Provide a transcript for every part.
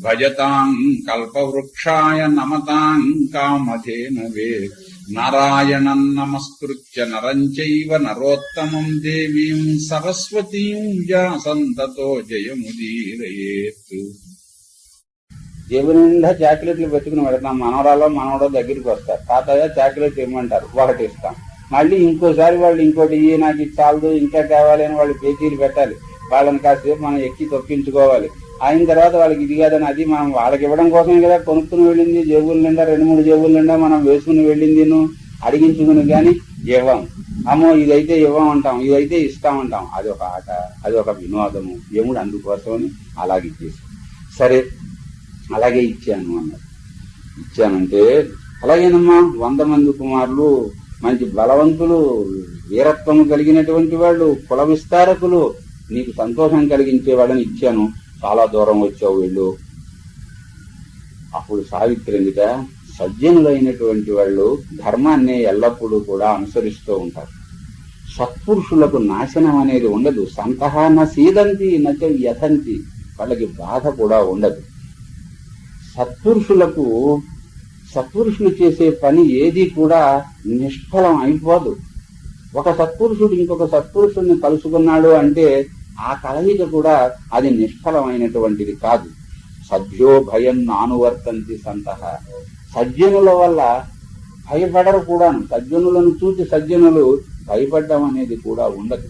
శ్రీరామం భూయో భజతాం కల్పవృక్షాయ నమతాం కామధేనవే. నారాయణం నమస్కృత్య నరం చైవ నరోత్తమం దేవీం సరస్వతీం వ్యాసంతతో జయముదీరయేత్. దేవుని నిండా చాక్లెట్లు పెట్టుకుని పెడతాం మనవరాలో మనవడో దగ్గరికి వస్తారు. తాతయ్య చాక్లెట్ ఇవ్వమంటారు. ఒకటి ఇస్తాం. మళ్ళీ ఇంకోసారి వాళ్ళు ఇంకోటి ఇయ్యి నాకు ఇది చాలదు ఇంకా కావాలి అని వాళ్ళు పేచీలు పెట్టాలి. వాళ్ళని కాసేపు మనం ఎక్కి తొక్కించుకోవాలి. అయిన తర్వాత వాళ్ళకి ఇది కాదని అది మనం వాళ్ళకి ఇవ్వడం కోసమే కదా కొనుక్కుని వెళ్ళింది జేబుల నిండా రెండు మూడు జేబుల నిండా మనం వేసుకుని వెళ్ళింది అడిగించుకుని కానీ ఇవ్వం. అమ్మో ఇదైతే ఇవ్వమంటాం ఇదైతే ఇస్తామంటాం అది ఒక ఆట అది ఒక వినోదము. యముడు అందుకోసమని అలాగే ఇచ్చేసి సరే అలాగే ఇచ్చాను అన్నారు ఇచ్చానంటే అలాగేనమ్మా వంద మంది కుమారులు మంచి బలవంతులు వీరత్వం కలిగినటువంటి వాళ్ళు కుల విస్తారకులు నీకు సంతోషం కలిగించే వాళ్ళని ఇచ్చాను. చాలా దూరం వచ్చావు వీళ్ళు. అప్పుడు సావిత్రి ఎందుక సజ్జనులైనటువంటి వాళ్ళు ధర్మాన్ని ఎల్లప్పుడూ కూడా అనుసరిస్తూ ఉంటారు. సత్పురుషులకు నాశనం అనేది ఉండదు. సంతహాన సీదంతి నచ యథంతి వాళ్ళకి బాధ కూడా ఉండదు. సత్పురుషులకు సత్పురుషులు చేసే పని ఏది కూడా నిష్ఫలం అయిపోదు. ఒక సత్పురుషుడు ఇంకొక సత్పురుషుడిని కలుసుకున్నాడు అంటే ఆ కలయిక కూడా అది నిష్ఫలమైనటువంటిది కాదు. సభ్యో భయం నానువర్తంతి సంత. సజ్జనుల వల్ల భయపడరు కూడాను. సజ్జనులను చూసి సజ్జనులు భయపడడం అనేది కూడా ఉండదు.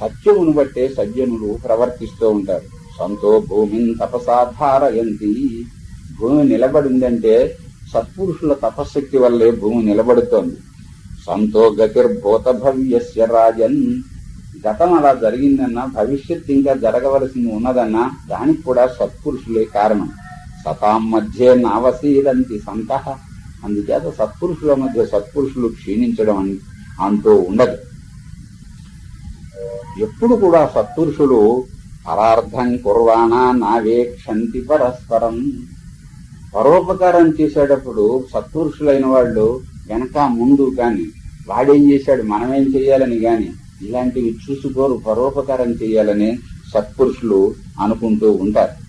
సత్యమును బట్టే సజ్జనులు ప్రవర్తిస్తూ ఉంటారు. సంతో భూమిని తపసాధారయంతి. భూమి నిలబడిందంటే సత్పురుషుల తపశక్తి వల్లే భూమి నిలబడుతోంది. సంతో గతిర్భూత భవ్యస్య రాజన్. గతం అలా జరిగిందన్నా భవిష్యత్ ఇంకా జరగవలసింది ఉన్నదన్నా దానికి కూడా సత్పురుషులే కారణం. సతాం మధ్య నావసీలంతి సంత. అందుచేత సత్పురుషుల మధ్య సత్పురుషులు క్షీణించడం అని- అంటూ ఉండదు. ఎప్పుడు కూడా సత్పురుషులు పరార్థం కుర్వాణా నావేక్షంతి పరస్పరం. పరోపకారం చేసేటప్పుడు సత్పురుషులైన వాళ్ళు వెనక ముందు కానీ వాడేం చేశాడు మనమేం చేయాలని కానీ ఇలాంటివి చూసుకోరు పరోపకారం చేయాలని సత్పురుషులు అనుకుంటూ ఉంటారు.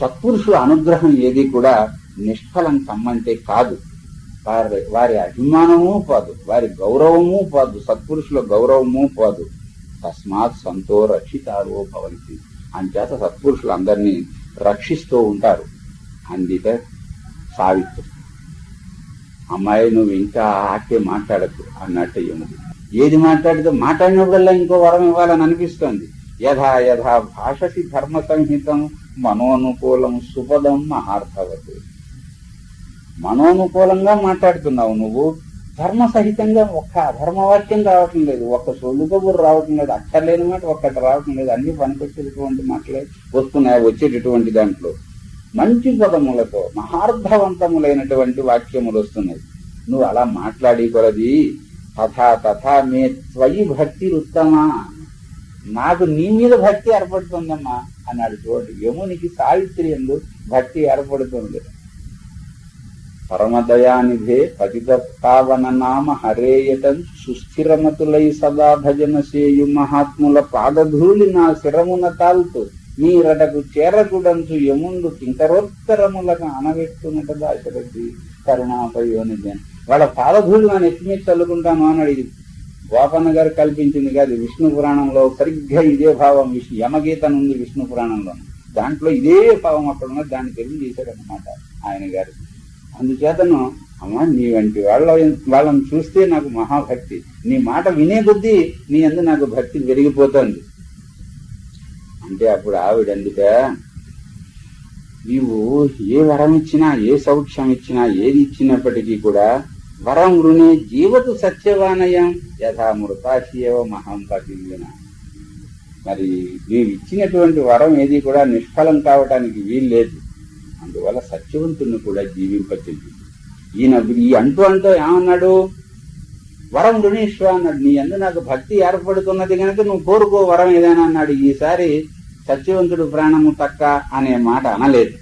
సత్పురుషుల అనుగ్రహం ఏది కూడా నిష్ఫలం కమ్మంటే కాదు. వారి వారి అభిమానము పోదు వారి గౌరవము పోదు సత్పురుషుల గౌరవము పోదు. తస్మాత్ సంతో రక్షితారో భవంతి. అంచేత సత్పురుషులు అందరినీ రక్షిస్తూ ఉంటారు. అందితే సావిత్రి. అమ్మాయి నువ్వు ఇంకా ఆకే మాట్లాడకు అన్నట్టు యముడు ఏది మాట్లాడితే మాట్లాడినప్పుడల్లా ఇంకో వరం ఇవ్వాలని అనిపిస్తోంది. యథా యథా భాషసి ధర్మ సంహితం మనోనుకూలం సుపదం మహార్థవతి. మనోనుకూలంగా మాట్లాడుతున్నావు నువ్వు. ధర్మ సహితంగా ఒక్క అధర్మవాక్యం రావటం లేదు. ఒక్క సొల్లు కబురు రావటం లేదు. అక్కర్లేని మాట ఒక్కటి రావటం లేదు. అన్ని పనికొచ్చేటటువంటి మాటలే వస్తున్నాయి వచ్చేటటువంటి దాంట్లో. మంచి పదములతో మహార్థవంతములైనటువంటి వాక్యములు వస్తున్నాయి. నువ్వు అలా మాట్లాడి కొలది తథా తథా మే త్వయి భక్తి ఉత్తమా నాకు నీ మీద భక్తి ఏర్పడుతుందమ్మా అన్నాడు చూడండి. యమునికి సావిత్రి ఎందు భక్తి ఏర్పడుతుంది. పరమదయానిధే పతిత పావన నామ హరేయటం సుస్థిరమతులై సదా భజన సేయు మహాత్ముల పాదధూళి నా శిరమున తాల్తూ మీరటకు చేరకుడంచు యముండు కింకరోత్తరములకు అనవెట్టునట దాశరథి కరుణాపయోనిధి. వాళ్ళ పాదధూళి నా నెత్తి మీద చల్లుకుంటాను అన్నాడు ఇది. గోపన్న గారు కల్పించింది కాదు విష్ణు పురాణంలో సరిగ్గా ఇదే భావం విష్ణు యమగీత ఉంది విష్ణు పురాణంలో. దాంట్లో ఇదే భావం అక్కడ ఉన్నది దాన్ని తెలియజేశాడు ఆయన గారు. అందుచేతను అమ్మా నీ వంటి వాళ్ళ వాళ్ళని చూస్తే నాకు మహాభక్తి. నీ మాట వినే కొద్దీ నీ అందు నాకు భక్తి పెరిగిపోతుంది. అంటే అప్పుడు ఆవిడ అందుక నీవు ఏ వరం ఇచ్చినా ఏ సౌఖ్యం ఇచ్చినా ఏది ఇచ్చినప్పటికీ కూడా వరం వృణి జీవతు సత్యవానయం యథా మృతాశియవ మహాంపతిన మరి నీవు ఇచ్చినటువంటి వరం ఏది కూడా నిష్ఫలం కావటానికి వీల్లేదు. అందువల్ల సత్యవంతుని కూడా జీవింపచేది ఈయన ఈ అంటూ అంటూ ఏమన్నాడు? వరం రుణేశ్వ అన్నాడు నీ అందు నాకు భక్తి ఏర్పడుతున్నది కనుక నువ్వు కోరుకో వరం ఏదైనా అన్నాడు. ఈసారి సత్యవంతుడు ప్రాణము తక్క అనే మాట అనలేదు.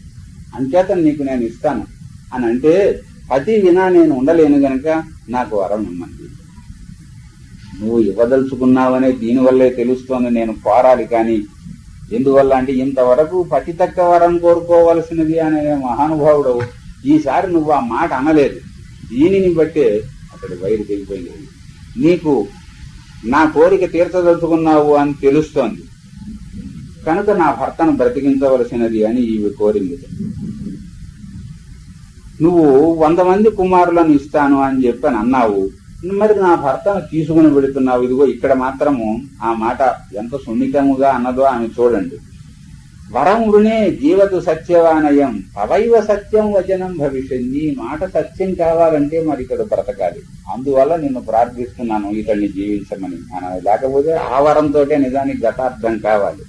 అంచేత నీకు నేను ఇస్తాను. అని అంటే పతి వినా నేను ఉండలేను గనక నాకు వరం ఇమ్మంది. నువ్వు ఇవ్వదలుచుకున్నావనే దీనివల్లే తెలుస్తోంది నేను కోరాలి కానీ ఎందువల్ల అంటే ఇంతవరకు పతి తక్క వరం కోరుకోవలసినది అనే మహానుభావుడు ఈసారి నువ్వు ఆ మాట అనలేదు. దీనిని బట్టే అతడు వైరు తెగిపోయింది నీకు నా కోరిక తీర్చదలుచుకున్నావు అని తెలుస్తోంది. కనుక నా భర్తను బ్రతికించవలసినది అని ఈవి కోరింది. నువ్వు వంద మంది కుమారులను ఇస్తాను అని చెప్పని అన్నావు. మరి నా భర్తను తీసుకుని పెడుతున్నావు ఇదిగో ఇక్కడ మాత్రము ఆ మాట ఎంత సున్నితముగా అన్నదో ఆమె చూడండి. వరముడునే జీవతు సత్యవానయం అవైవ సత్యం వచనం భవిష్యత్. నీ మాట సత్యం కావాలంటే మరి ఇక్కడ బ్రతకాలి. అందువల్ల నిన్ను ప్రార్థిస్తున్నాను ఇతన్ని జీవించమని. మన లేకపోతే ఆ వరంతో నిజానికి గతార్థం కావాలి.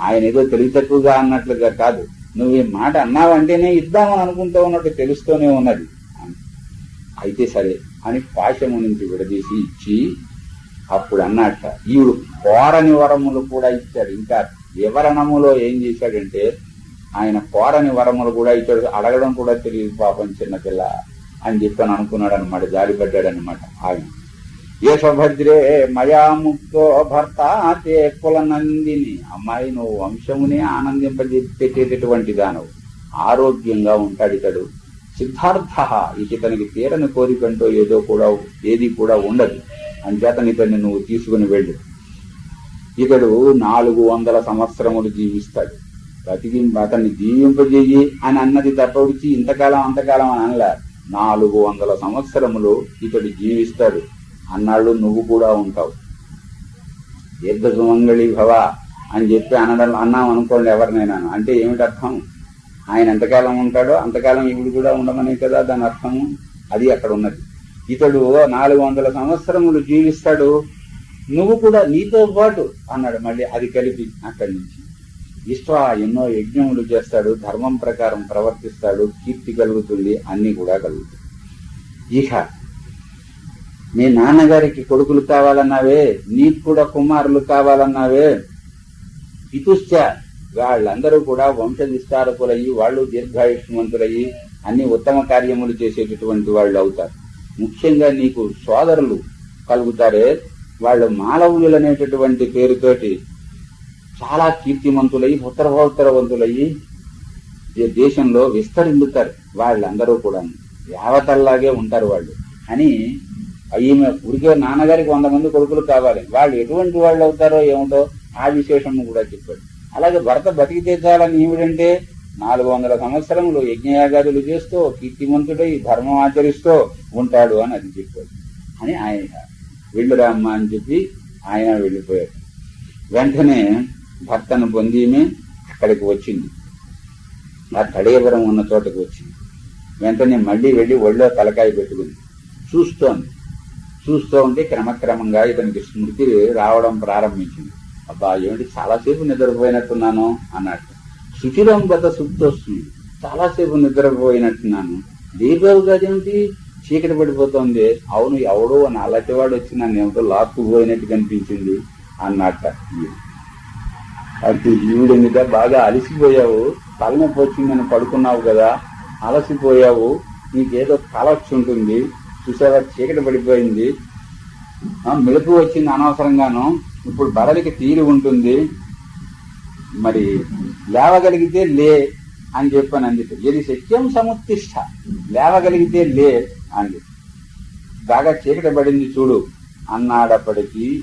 ఆయన ఏదో తెలివి తక్కువగా అన్నట్లుగా కాదు. నువ్వు ఈ మాట అన్నావంటేనే ఇద్దామని అనుకుంటూ ఉన్నట్టు తెలుస్తూనే ఉన్నది. అయితే సరే అని పాశము నుంచి విడదీసి ఇచ్చి అప్పుడు అన్నట్ట ఈవిడు కోరని వరములు కూడా ఇచ్చాడు. ఇంకా వివరణములో ఏం చేశాడంటే ఆయన కోరని వరములు కూడా ఇచ్చాడు. అడగడం కూడా తెలియదు పాపం చిన్నపిల్ల అని చెప్పని అనుకున్నాడు అనమాట జారిపడ్డాడు అనమాట ఆయన యశభద్రే మయా ముక్తో భర్త తే కులనందిని. అమ్మాయి నువ్వు వంశమునే ఆనందింపజెట్టేటటువంటి దానవు. ఆరోగ్యంగా ఉంటాడు ఇతడు. సిద్ధార్థ. ఇక ఇతనికి తీరని కోరికంటూ ఏదో కూడా ఏది కూడా ఉండదు. అంచేతని ఇతన్ని నువ్వు తీసుకుని వెళ్ళు. ఇతడు నాలుగు వందల సంవత్సరములు జీవిస్తాడు. బతికి అతన్ని జీవింపజేయి అని అన్నది తప్పడిచి ఇంతకాలం అంతకాలం అని అనలే. నాలుగు వందల సంవత్సరములు ఇతడు జీవిస్తాడు. అన్నాళ్ళు నువ్వు కూడా ఉంటావు. దీర్ఘ సుమంగళి భవ అని చెప్పి అనడం అన్నాం అనుకోండి ఎవరినైనా. అంటే ఏమిటి అర్థం ఆయన ఎంతకాలం ఉంటాడో అంతకాలం ఈవిడు కూడా ఉండమనే కదా దాని అర్థము? అది అక్కడ ఉన్నది. ఇతడు నాలుగు వందల సంవత్సరములు జీవిస్తాడు. నువ్వు కూడా నీతో పాటు అన్నాడు. మళ్ళీ అది కలిపి అక్కడి నుంచి. ఇష్ట ఎన్నో యజ్ఞములు చేస్తాడు ధర్మం ప్రకారం ప్రవర్తిస్తాడు కీర్తి కలుగుతుంది అన్ని కూడా కలుగుతుంది ఇక మీ నాన్నగారికి కొడుకులు కావాలన్నావే నీకు కూడా కుమారులు కావాలన్నావే. పితుశ్చ వాళ్ళందరూ కూడా వంశ విస్తారకులయ్యి వాళ్ళు దీర్ఘాయుష్మంతులయ్యి అన్ని ఉత్తమ కార్యములు చేసేటటువంటి వాళ్ళు అవుతారు. ముఖ్యంగా నీకు సోదరులు కలుగుతారే. వాళ్ళు మాలవులు అనేటటువంటి పేరుతోటి చాలా కీర్తిమంతులయ్యి ఉత్తరభోత్తరవంతులయ్యి దే- దేశంలో విస్తరిందుతారు. వాళ్ళందరూ కూడా యావతల్లాగే ఉంటారు వాళ్ళు. అని ఈమె ఊరికే నాన్నగారికి వంద మంది కొడుకులు కావాలి. వాళ్ళు ఎటువంటి వాళ్ళు అవుతారో ఏమిటో ఆ విశేషం కూడా చెప్పాడు. అలాగే భర్త బతికి చాలని ఏమిటంటే నాలుగు వందల సంవత్సరములు యజ్ఞయాగాదులు చేస్తూ కీర్తిమంతుడై ధర్మం ఆచరిస్తూ ఉంటాడు అని అది చెప్పాడు. అని ఆయన వెళ్ళురామ్మ అని చెప్పి ఆయన వెళ్ళిపోయాడు. వెంటనే భర్తను పొందిమే అక్కడికి వచ్చింది. ఆ తడేవరం ఉన్న చోటకు వచ్చింది. వెంటనే మళ్ళీ వెళ్ళి ఒళ్ళో తలకాయ పెట్టుకుంది. చూస్తోంది. చూస్తూ ఉంటే క్రమక్రమంగా ఇతనికి స్మృతి రావడం ప్రారంభించింది. అబ్బా ఏమిటి చాలాసేపు నిద్రపోయినట్టున్నాను? అన్నట్టు శుచిరం గత వస్తుంది. చాలాసేపు నిద్రపోయినట్టున్నాను. దీపాలు కదేమిటి చీకటి పడిపోతుంది. అవును ఎవడో నల్లటివాడు వచ్చి నన్ను ఏమిటో లాక్కుపోయినట్టు కనిపించింది అన్నట్ట ఈవిడ. అటు ఈవిడ మీద బాగా అలసిపోయావు. తలనొప్పి వచ్చిందని పడుకున్నావు కదా. అలసిపోయావు. నీకేదో కల వచ్చి ఉంటుంది. చూసావా? చీకటి పడిపోయింది. ఆ, వచ్చింది అనవసరంగాను. ఇప్పుడు బడలికి తీరి ఉంటుంది. మరి లేవగలిగితే లే అని చెప్పాను అందుకే. ఇది సత్యం సముత్తిష్ట. లేవగలిగితే లే అంది. బాగా చీకటి పడింది చూడు అన్నాడప్పటికీ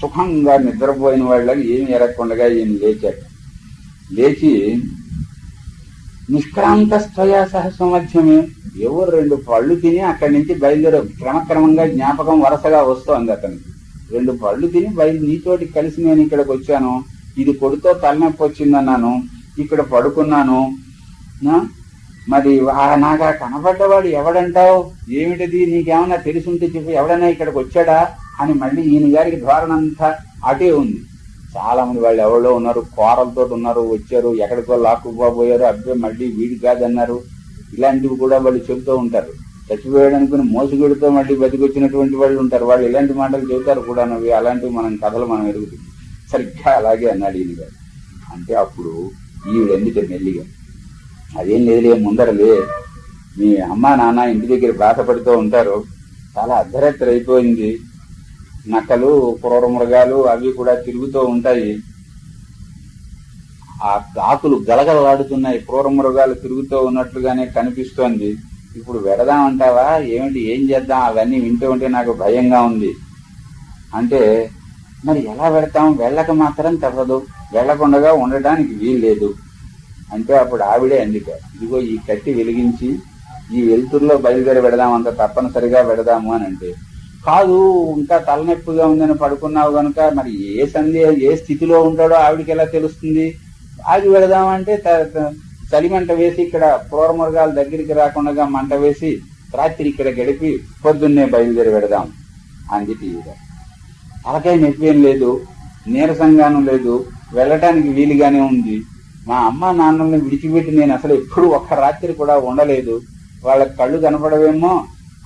సుఖంగా నిద్రపోయిన వాళ్ళకి ఏమి ఎరగకుండా ఏం లేచాడు. లేచి నిష్క్రాంత స్థయా సహస్రమధ్యమే ఎవరు రెండు పళ్ళు తిని అక్కడి నుంచి బయలుదేరు క్రమక్రమంగా జ్ఞాపకం వరుసగా వస్తోంది అతనికి. రెండు పళ్ళు తిని బయలు నీతోటి కలిసి నేను ఇక్కడికి వచ్చాను. ఇది కొడుతో తలనొప్పి వచ్చిందన్నాను. ఇక్కడ పడుకున్నాను. మరి నాకు ఆ కనబడ్డవాడు ఎవడంటావు? ఏమిటిది? నీకేమన్నా తెలిసుంటే చెప్పు. ఎవడన్నా ఇక్కడికి వచ్చాడా? అని మళ్ళీ ఈయన గారికి ధోరణంతా అటే ఉంది. చాలా మంది వాళ్ళు ఎవరో ఉన్నారు కోరలతో ఉన్నారు వచ్చారు ఎక్కడికో లాక్కుపోయారు అబ్బే మళ్ళీ వీడి కాదన్నారు. ఇలాంటివి కూడా వాళ్ళు చెబుతూ ఉంటారు. చచ్చిపోయాడు అనుకుని మోసగుడితో మళ్ళీ బతికొచ్చినటువంటి వాళ్ళు ఉంటారు. వాళ్ళు ఇలాంటి మాటలు చెబుతారు కూడా అవి అలాంటివి మనం కథలు మనం ఎరుగుతుంది సరిగ్గా అలాగే అన్నాడు ఈయన గారు. అంటే అప్పుడు ఈవిడెందుకు మెల్లిగా? అదేం లేదులే ముందరలే. మీ అమ్మా నాన్న ఇంటి దగ్గర బాధపడుతూ ఉంటారు. చాలా అర్ధరాత్రి అయిపోయింది. నక్కలు క్రూర మృగాలు అవి కూడా తిరుగుతూ ఉంటాయి. ఆ ఆకులు గలగలలాడుతున్నాయి. క్రూర మృగాలు తిరుగుతూ ఉన్నట్లుగానే కనిపిస్తోంది. ఇప్పుడు వెడదామంటావా ఏమిటి? ఏం చేద్దాం? అవన్నీ వింటూ ఉంటే నాకు భయంగా ఉంది. అంటే మరి ఎలా వెడతాం? వెళ్ళక మాత్రం తప్పదు వెళ్ళకుండా ఉండడానికి వీల్లేదు. అంటే అప్పుడు ఆవిడే అందుకే ఇదిగో ఈ కట్టి వెలిగించి ఈ వెలుతురులో బయలుదేరి పెడదాం అంత తప్పనిసరిగా పెడదాము అని అంటే కాదు ఇంకా తలనొప్పిగా ఉందని పడుకున్నావు కనుక మరి ఏ సందేహం ఏ స్థితిలో ఉంటాడో ఆవిడకి ఎలా తెలుస్తుంది? ఆగి పెడదామంటే త- చలి మంట వేసి ఇక్కడ క్రూర మృగాల దగ్గరికి రాకుండా మంట వేసి రాత్రి ఇక్కడ గడిపి పొద్దున్నే బయలుదేరి పెడదాం అంది తీయగా అలాగే నొప్పేం ఏం లేదు నీరసంగానూ లేదు వెళ్ళటానికి వీలుగానే ఉంది. మా అమ్మ నాన్నల్ని విడిచిపెట్టి నేను అసలు ఎప్పుడు ఒక్క రాత్రి కూడా ఉండలేదు. వాళ్ళ కళ్ళు కనపడవేమో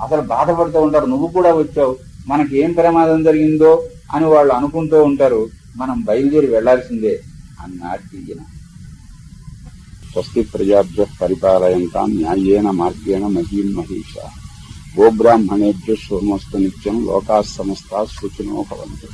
అసలు బాధపడుతూ ఉంటారు. నువ్వు కూడా వచ్చావు. మనకి ఏం ప్రమాదం జరిగిందో అని వాళ్ళు అనుకుంటూ ఉంటారు. మనం బయలుదేరి వెళ్ళాల్సిందే అన్నాడు తీయన స్వస్తి ప్రజాభ్య పరిపాలయంతా న్యాయేన మార్గేణ మహీం మహేష. గోబ్రాహ్మణేభ్య సోమస్తు నిత్యం లోకా సమస్త సూచనో భవంతు.